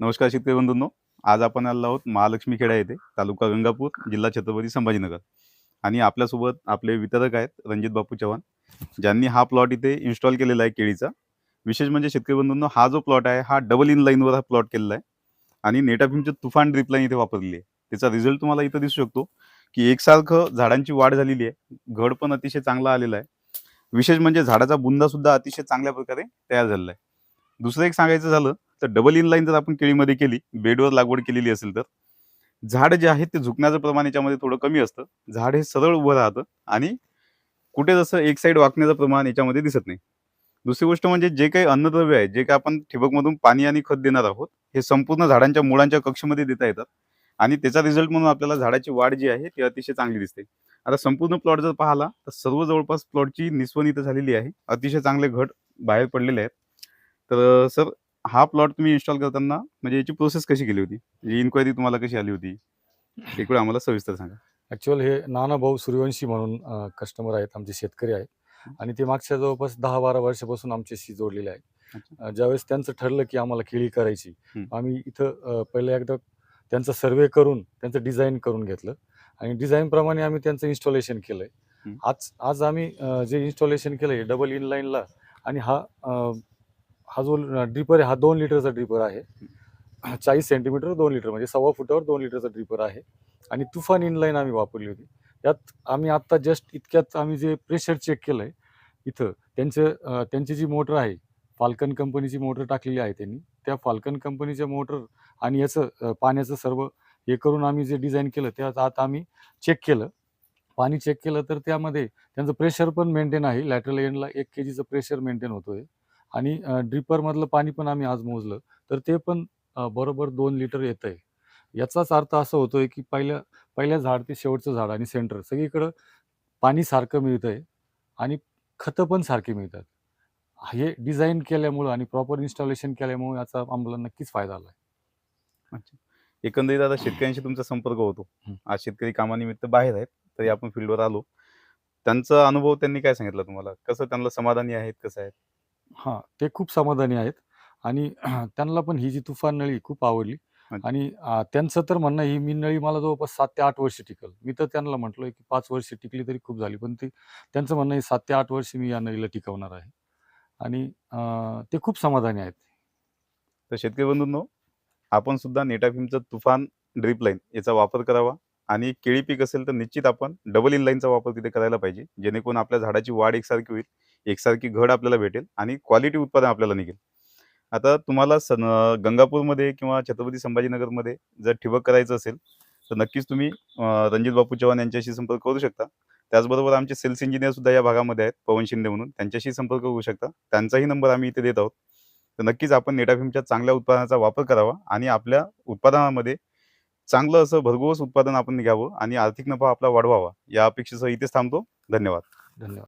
नमस्कार शेतकरी बंधूंनो. आज आपण आलो आहोत महालक्ष्मी खेडा येथे तालुका गंगापूर जिल्हा छत्रपती संभाजीनगर. आणि आपल्यासोबत आपले वितरक आहेत रणजित बापू चव्हाण ज्यांनी हा प्लॉट इथे इन्स्टॉल केलेला आहे केळीचा. विशेष म्हणजे शेतकरी बंधूंनो हा जो प्लॉट आहे हा डबल इन लाईनवर हा प्लॉट केलेला आहे. आणि नेटाफिमचं तुफान ड्रिप लाईन इथे वापरलेली आहे. त्याचा रिझल्ट तुम्हाला इथं दिसू शकतो की एकसारखं झाडांची वाढ झालेली आहे. घड पण अतिशय चांगला आलेला आहे. विशेष म्हणजे झाडाचा बुंदा सुद्धा अतिशय चांगल्या प्रकारे तयार झालेला आहे. दुसरं एक सांगायचं झालं तर डबल इन लाईन जर आपण केळीमध्ये केली बेडवर लागवड केलेली असेल तर झाड जे आहे ते झुकण्याचं प्रमाण याच्यामध्ये थोडं कमी असतं. झाड हे सरळ उभं राहतं आणि कुठे जसं एक साईड वाकण्याचं प्रमाण याच्यामध्ये दिसत नाही. दुसरी गोष्ट म्हणजे जे काही अन्नद्रव्य आहे जे काही आपण ठिबकमधून पाणी आणि खत देणार आहोत हे संपूर्ण झाडांच्या मुळांच्या कक्षमध्ये देता येतात. आणि त्याचा रिझल्ट म्हणून आपल्याला झाडाची वाढ जी आहे ती अतिशय चांगली दिसते. आता संपूर्ण प्लॉट जर पाहिला तर सर्व जवळपास प्लॉटची निस्वन इथं झालेली आहे. अतिशय चांगले घट बाहेर पडलेले आहेत. तर सर हा प्लॉट तुम्ही इन्स्टॉल करताना म्हणजे याची प्रोसेस कशी केली होती? इन्क्वायरी तुम्हाला कशी आली होती? एक वेळ आम्हाला सविस्तर सांगा. ॲक्च्युअल हे नाना भाऊ सूर्यवंशी म्हणून कस्टमर आहेत आमचे शेतकरी आहेत. आणि ते मागच्या जवळपास दहा बारा वर्षापासून आमच्याशी जोडलेले आहेत. ज्यावेळेस त्यांचं ठरलं की आम्हाला केळी करायची. आम्ही इथं पहिलं एकदा त्यांचा सर्वे करून त्यांचं डिझाईन करून घेतलं. आणि डिझाईनप्रमाणे आम्ही त्यांचं इन्स्टॉलेशन केलं. आज आज आम्ही जे इन्स्टॉलेशन केलं आहे डबल इन लाईनला आणि हा हा जो ड्रिपर आहे हा दोन लिटरचा ड्रिपर आहे. चाळीस सेंटीमीटर दोन लिटर म्हणजे सव्वा फुटावर दोन लिटरचा ड्रिपर आहे. आणि तुफान इनलाईन आम्ही वापरली होती. त्यात आम्ही आत्ता जस्ट इतक्यात आम्ही जे प्रेशर चेक केलं आहे इथं त्यांचं त्यांची जी मोटर आहे फाल्कन कंपनीची मोटर टाकलेली आहे त्यांनी. त्या फाल्कन कंपनीच्या मोटर आणि याचं पाण्याचं सर्व हे करून आम्ही जे डिझाईन केलं त्यात आता आम्ही चेक केलं. पाणी चेक केलं तर त्यामध्ये त्यांचं प्रेशर पण मेंटेन आहे. लॅटरल एंडला एक के जीचं प्रेशर मेंटेन होतो आहे आणि ड्रिपरमधलं पाणी पण आम्ही आज मोजलं. तर ते पण बरोबर दोन लिटर येतं आहे याचाच अर्थ असं होतोय की पहिल्या पहिल्या झाड ते शेवटचं झाड आणि सेंटर सगळीकडं पाणी सारखं मिळतं आहे आणि खतं पण सारखी मिळतात. हे डिझाईन केल्यामुळं आणि प्रॉपर इन्स्टॉलेशन केल्यामुळे याचा आम्हाला नक्कीच फायदा आला अच्छा. एकंदरीत आता शेतकऱ्यांशी तुमचा संपर्क होतो. आज शेतकरी कामानिमित्त बाहेर आहेत तरी आपण फील्डवर आलो. त्यांचा अनुभव त्यांनी काय सांगितलं तुम्हाला? कसं त्यांना समाधानी आहेत कसं आहे हां ते खूप समाधानी आहेत. आणि त्यांना पण ही जी तुफान नळी खूप आवडली. अच्छा. आणि अं, त्यांचं तर म्हणणं ही मी नळी मला जवळपास सात ते आठ वर्ष टिकल. मी तर त्यांना म्हटलोय की पाच वर्ष टिकली तरी खूप झाली पण ते त्यांचं म्हणणं आहे सात ते आठ वर्ष मी या नळीला टिकवणार आहे. आणि अं, ते खूप समाधानी आहेत. तर शेतकरी बंधूंनो आपण सुद्धा नेटाफिमचं तुफान ड्रिप लाईन याचा वापर करावा. आणि केळी पीक असेल तर निश्चित आपण डबल इन लाईनचा वापर तिथे करायला पाहिजे. जेणेकरून आपल्या झाडाची वाढ एकसारखी होईल एकसारखी घड आपल्याला भेटेल आणि क्वालिटी उत्पादन आपल्याला निघेल. आता तुम्हाला सन गंगापूरमध्ये किंवा छत्रपती संभाजीनगरमध्ये जर ठिबक करायचं असेल तर नक्कीच तुम्ही अं, रणजित बापू चव्हाण यांच्याशी संपर्क करू शकता. त्याचबरोबर आमचे सेल्स इंजिनियर सुद्धा या भागामध्ये आहेत पवन शिंदे म्हणून. त्यांच्याशी संपर्क करू शकता. त्यांचाही नंबर आम्ही इथे देत आहोत. तर नक्कीच आपण नेटाफिमच्या चांगल्या उत्पादनाचा वापर करावा आणि आपल्या उत्पादनामध्ये चांगलं असं भरघोस उत्पादन आपण घ्यावं आणि आर्थिक नफा आपला वाढवावा या अपेक्षेसह इथेच थांबतो. धन्यवाद. धन्यवाद.